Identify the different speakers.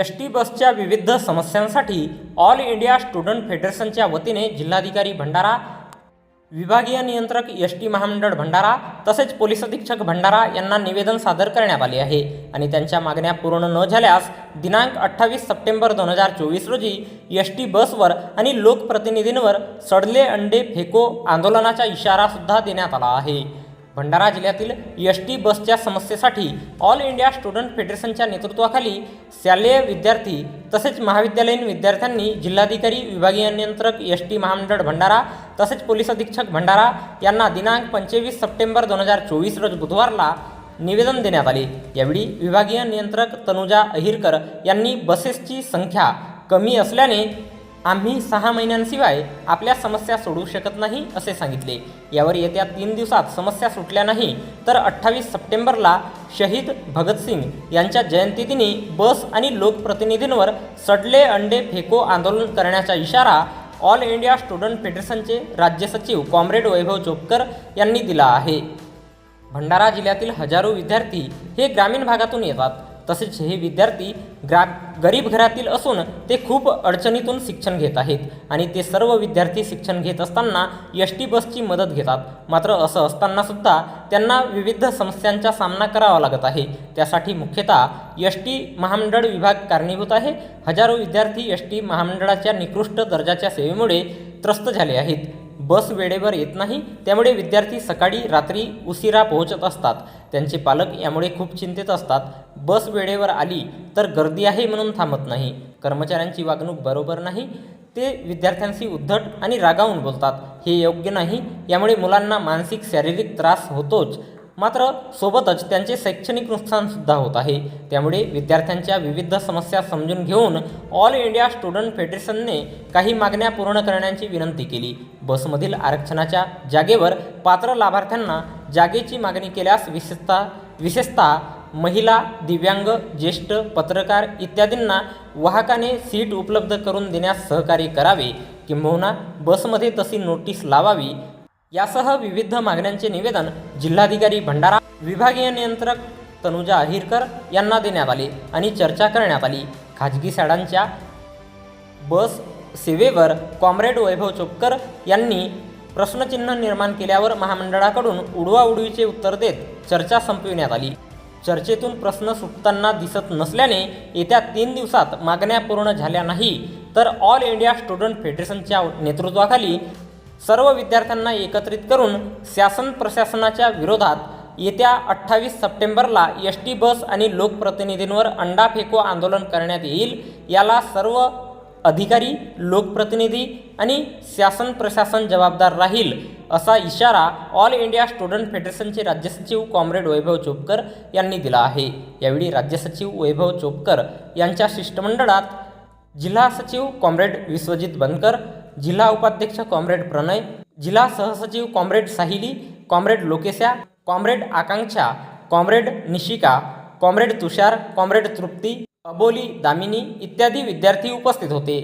Speaker 1: S T बसच्या विविध समस्यांसाठी ऑल इंडिया स्टुडंट फेडरेशनच्या वतीने जिल्हाधिकारी भंडारा विभागीय नियंत्रक एस टी महामंडळ भंडारा तसेच पोलीस अधीक्षक भंडारा यांना निवेदन सादर करण्यात आले आहे. आणि त्यांच्या मागण्या पूर्ण न झाल्यास दिनांक अठ्ठावीस सप्टेंबर दोन हजार चोवीस रोजी एस टी बसवर आणि लोकप्रतिनिधींवर सडले अंडे फेको आंदोलनाचा इशारासुद्धा देण्यात आला आहे. भंडारा जिल्ह्यातील एस टी बसच्या समस्येसाठी ऑल इंडिया स्टुडंट फेडरेशनच्या नेतृत्वाखाली शालेय विद्यार्थी तसेच महाविद्यालयीन विद्यार्थ्यांनी जिल्हाधिकारी विभागीय नियंत्रक एस टी महामंडळ भंडारा तसेच पोलीस अधीक्षक भंडारा यांना दिनांक पंचवीस सप्टेंबर दोन हजार चोवीस रोज बुधवारला निवेदन देण्यात आले. यावेळी विभागीय नियंत्रक तनुजा अहिरकर यांनी बसेसची संख्या कमी असल्याने आम्ही सहा महिन्यांशिवाय आपल्या समस्या सोडवू शकत नाही असे सांगितले. यावर येत्या तीन दिवसात समस्या सुटल्या नाही तर अठ्ठावीस सप्टेंबरला शहीद भगतसिंग यांच्या जयंतीदिनी बस आणि लोकप्रतिनिधींवर सडले अंडे फेको आंदोलन करण्याचा इशारा ऑल इंडिया स्टुडंट फेडरेशनचे राज्य सचिव कॉम्रेड वैभव चोपकर यांनी दिला आहे. भंडारा जिल्ह्यातील हजारो विद्यार्थी हे ग्रामीण भागातून येतात. तसेच हे विद्यार्थी ग्रा गरीब घरातील असून ते खूप अडचणीतून शिक्षण घेत आहेत आणि ते सर्व विद्यार्थी शिक्षण घेत असताना एस टी बसची मदत घेतात. मात्र असं असतानासुद्धा त्यांना विविध समस्यांचा सामना करावा लागत आहे. त्यासाठी मुख्यतः एस टी महामंडळ विभाग कारणीभूत आहे. हजारो विद्यार्थी एस टी महामंडळाच्या निकृष्ट दर्जाच्या सेवेमुळे त्रस्त झाले आहेत. बस वेळेवर येत नाही त्यामुळे विद्यार्थी सकाळी रात्री उशिरा पोहोचत असतात. त्यांचे पालक यामुळे खूप चिंतेत असतात. बस वेळेवर आली तर गर्दी आहे म्हणून थांबत नाही. कर्मचाऱ्यांची वागणूक बरोबर नाही. ते विद्यार्थ्यांशी उद्धट आणि रागावून बोलतात. हे योग्य नाही. यामुळे मुलांना मानसिक शारीरिक त्रास होतोच. मात्र सोबतच त्यांचे शैक्षणिक नुकसानसुद्धा होत आहे. त्यामुळे विद्यार्थ्यांच्या विविध समस्या समजून घेऊन ऑल इंडिया स्टुडंट फेडरेशनने काही मागण्या पूर्ण करण्याची विनंती केली. बसमधील आरक्षणाच्या जागेवर पात्र लाभार्थ्यांना जागेची मागणी केल्यास विशेषतः विशेषतः महिला दिव्यांग ज्येष्ठ पत्रकार इत्यादींना वाहकाने सीट उपलब्ध करून देण्यास सहकार्य करावे. किंबहुना बसमध्ये तशी नोटीस लावावी यासह विविध मागण्यांचे निवेदन जिल्हाधिकारी भंडारा विभागीय नियंत्रक तनुजा अहिरकर यांना देण्यात आले आणि चर्चा करण्यात आली. खाजगी शाळांच्या बस सेवेवर कॉम्रेड वैभव चोपकर यांनी प्रश्नचिन्ह निर्माण केल्यावर महामंडळाकडून उडवाउडवीचे उत्तर देत चर्चा संपविण्यात आली. चर्चेतून प्रश्न सुटताना दिसत नसल्याने येत्या तीन दिवसात मागण्या पूर्ण झाल्या नाही तर ऑल इंडिया स्टुडंट फेडरेशनच्या नेतृत्वाखाली सर्व विद्यार्थ्यांना एकत्रित करून शासन प्रशासनाच्या विरोधात येत्या अठ्ठावीस सप्टेंबरला एस टी बस आणि लोकप्रतिनिधींवर अंडा फेको आंदोलन करण्यात येईल. याला सर्व अधिकारी लोकप्रतिनिधी आणि शासन प्रशासन जबाबदार राहील असा इशारा ऑल इंडिया स्टुडंट फेडरेशनचे राज्य सचिव कॉम्रेड वैभव चोपकर यांनी दिला आहे. यावेळी राज्य सचिव वैभव चोपकर यांच्या शिष्टमंडळात जिल्हा सचिव कॉम्रेड विश्वजित बनकर जिल्हा उपाध्यक्ष कॉम्रेड प्रणय जिल्हा सहसचिव comrade Sahili comrade Lokesha comrade Akanksha comrade Nishika comrade Tushar comrade Trupti Aboli Damini इत्यादी विद्यार्थी उपस्थित होते.